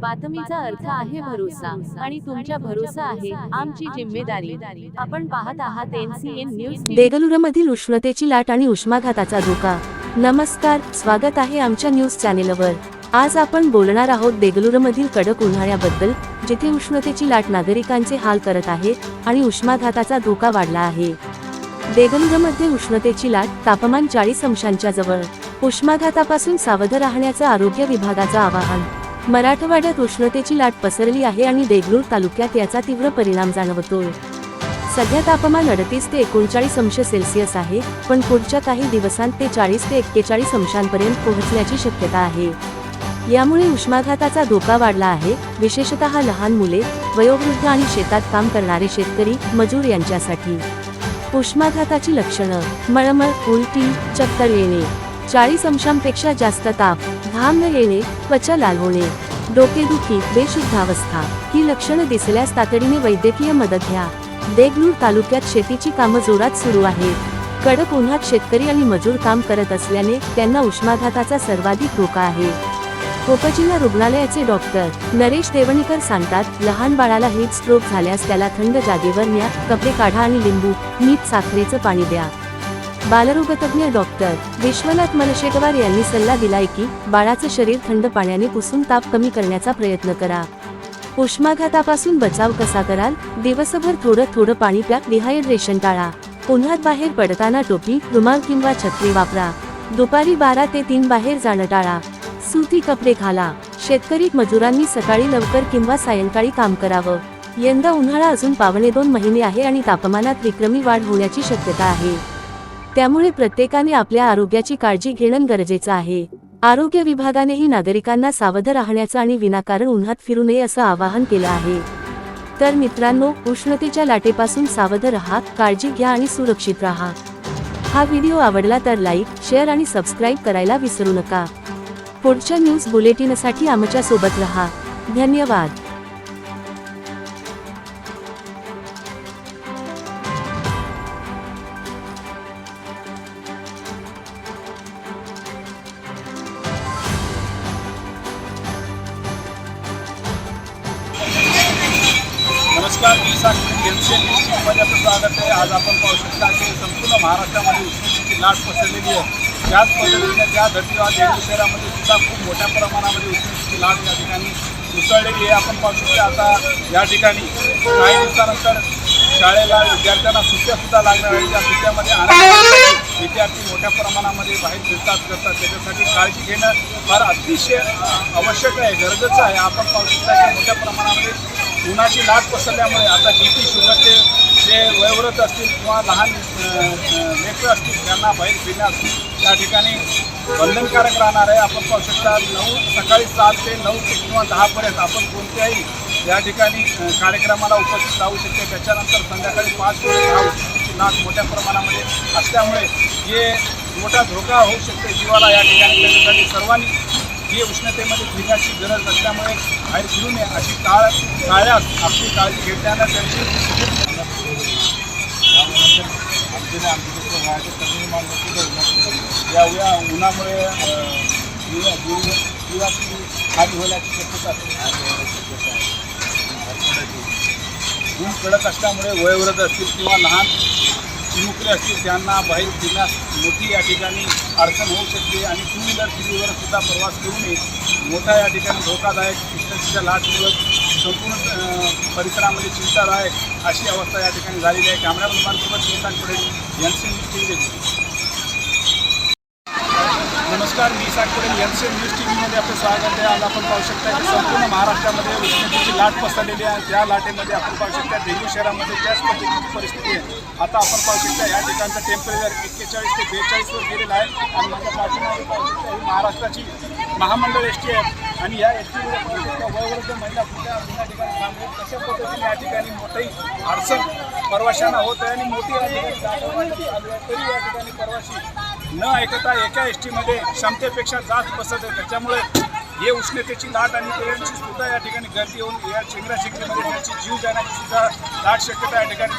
बातमीचा अर्थ आहे भरोसा आणि तुमच्या भरोसा आहे आमची जिम्मेदारी. आपण पाहत आहात एनसीएन न्यूज देगलुरमधील उष्णतेची लाट आणि उष्माघाताचा धोका. नमस्कार स्वागत आहे आमच्या न्यूज चॅनेलवर. आज आपण बोलणार आहोत देगलुरमधील कडक उन्हाळ्याबद्दल जिथे उष्णतेची लाट नागरिकांचे हाल करत आहे आणि उष्माघाताचा धोका वाढला आहे. देगलुरमध्ये उष्णतेची लाट तापमान चाळीस अंशांच्या जवळ. उष्माघातापासून सावध राहण्याचं आरोग्य विभागाचं आवाहन. मराठवाड्यात उष्णतेची लाट पसरली आहे आणि देगलूर तालुक्यात याचा तीव्र परिणाम जाणवतोय. सध्या तापमान अडतीस ते एकोणचाळीस अंश सेल्सिअस आहे पण पुढच्या काही दिवसांत ते चाळीस ते एक्केचाळीस अंशांपर्यंत पोहोचण्याची शक्यता आहे. यामुळे उष्माघाताचा धोका वाढला आहे विशेषतः लहान मुले वयोवृद्ध आणि शेतात काम करणारे शेतकरी मजूर यांच्यासाठी. उष्माघाताची लक्षणं मळमळ उलटी चक्कर येणे. चाळीस अंशांपेक्षा जास्त ताप घाम न येणे त्वचा लाल होणे डोकेदुखी बेशुद्धावस्था ही लक्षणं दिसल्यास तातडीने वैद्यकीय मदत घ्या. देगलूर तालुक्यात शेतीची कामं जोरात सुरू आहेत. कडक उन्हात शेतकरी आणि मजूर काम करत असल्याने त्यांना उष्माघाताचा सर्वाधिक धोका आहे. कोकजिल्हा रुग्णालयाचे डॉक्टर नरेश देवणीकर सांगतात लहान बाळाला हिट स्ट्रोक झाल्यास त्याला थंड जागेवर न्या कपडे काढा आणि लिंबू मीठ साखरेचं पाणी द्या. बालरोगतज्ञ डॉक्टर विश्वनाथ मनशेटवार यांनी सल्ला दिलाय की बाळाचं शरीर थंड पाण्याने पुसून ताप कमी करण्याचा प्रयत्न करा. उष्माघातापासून बचाव कसा कराल? दिवसभर थोडं थोडं पाणी प्या डिहायड्रेशन टाळा. उन्हात बाहेर पडताना टोपी रुमाल किंवा छत्री वापरा. दुपारी बारा ते तीन बाहेर जाणं टाळा. सुती कपडे घाला. शेतकरी मजुरांनी सकाळी लवकर किंवा सायंकाळी काम करावं. यंदा उन्हाळा अजून पावणे दोन महिने आहे आणि तापमानात विक्रमी वाढ होण्याची शक्यता आहे. त्यामुळे प्रत्येकाने आपल्या आरोग्याची काळजी घेणं गरजेचं आहे. आरोग्य विभागानेही नागरिकांना सावध राहण्याचं आणि विनाकारण उन्हात फिरू नये असं आवाहन केलं आहे. तर मित्रांनो उष्णतेच्या लाटेपासून सावध राहा काळजी घ्या आणि सुरक्षित राहा. हा व्हिडिओ आवडला तर लाईक शेअर आणि सबस्क्राईब करायला विसरू नका. पुढच्या न्यूज बुलेटिनसाठी आमच्यासोबत रहा. धन्यवाद. न्यूजमध्ये स्वागत आहे. आज आपण पाहू शकता की संपूर्ण महाराष्ट्रामध्ये उष्णतेची लाट पसरलेली आहे. त्याच पद्धतीने त्या धर्तीवर देगलूर शहरामध्ये सुद्धा खूप मोठ्या प्रमाणामध्ये उष्णतेची लाट या ठिकाणी उसळलेली आहे. आपण पाहू शकतो आता या ठिकाणी काही दिवसानंतर शाळेला विद्यार्थ्यांना सुट्ट्यासुद्धा लागणार आहेत. त्या सुट्ट्यामध्ये आनंद विद्यार्थी मोठ्या प्रमाणामध्ये बाहेर फिरतात करतात त्याच्यासाठी काळजी घेणं फार अतिशय आवश्यक आहे गरजेचं आहे. आपण पाहू शकता की मोठ्या प्रमाणामध्ये उन्हाची लाट पसरल्यामुळे आता बी पी शुगरचे जे वयोवृद्ध असतील किंवा लहान लेकरं असतील त्यांना बाहेर फिरण्यास त्या ठिकाणी बंधनकारक राहणार आहे. आपण पाहू शकता नऊ सकाळी सात ते नऊ ते किंवा दहापर्यंत आपण कोणत्याही या ठिकाणी कार्यक्रमाला उपस्थित राहू शकते. त्याच्यानंतर संध्याकाळी पाच ते दहा लाट मोठ्या प्रमाणामध्ये असल्यामुळे हे मोठा धोका होऊ शकते जीवाला या ठिकाणी त्याच्यासाठी सर्वांनी ही उष्णतेमध्ये फिरण्याची गरज असल्यामुळे बाहेर फिरू नये अशी काळ काळ्यात आपली काळजी घेतल्यानं त्यांची या या उन्हामुळे अ, जीवा- जीव- होण्याची शक्यता ऊन कडक असल्यामुळे वयोवृद्ध असतील किंवा लहान चिमुकले असतील त्यांना बाहेर फिरण्यास मोठी या ठिकाणी अडचण होऊ शकते आणि टू व्हीलर थ्री व्हीलर सुद्धा प्रवास करू नये. मोठा या ठिकाणी धोकादायक तिच्या लाट दिवस संपूर्ण परिसरामध्ये चिंतादायक अशी अवस्था या ठिकाणी झालेली आहे. कॅमेरामन मानसोबत निशांत पडेल यांचे नमस्कार मी साठ Patel M C news T व्हीमध्ये आपलं स्वागत आहे. आज आपण पाहू शकता की संपूर्ण महाराष्ट्रामध्ये उष्णतेची लाट पसरलेली आहे. त्या लाटेमध्ये आपण पाहू शकता देगलूर शहरामध्ये त्याच पद्धतीची परिस्थिती आहे. आता आपण पाहू शकता या ठिकाणचं टेम्परेचर एक्केचाळीस ते बेचाळीसवर गेलेलं आहे. आणि माझ्या पाठीमागे पाहू शकता ही महाराष्ट्राची महामंडळ एस टी आहे. आणि या एस टीमध्ये पाहू शकता वयोवृद्ध महिला कुठल्या या ठिकाणी थांबले कशा पद्धतीने या ठिकाणी मोठी अडचण प्रवाशांना होत आहे. आणि मोठी या ठिकाणी तरी या ठिकाणी प्रवासी न ऐकता एका एस टीमध्ये क्षमतेपेक्षा जास्त बसत आहे. त्याच्यामुळे हे उष्णतेची लाट आणि त्यांची सुद्धा या ठिकाणी गर्दी होऊन या चिंगराचिंगरीमध्ये त्यांची जीव जाण्याची सुद्धा दाट शक्यता या ठिकाणी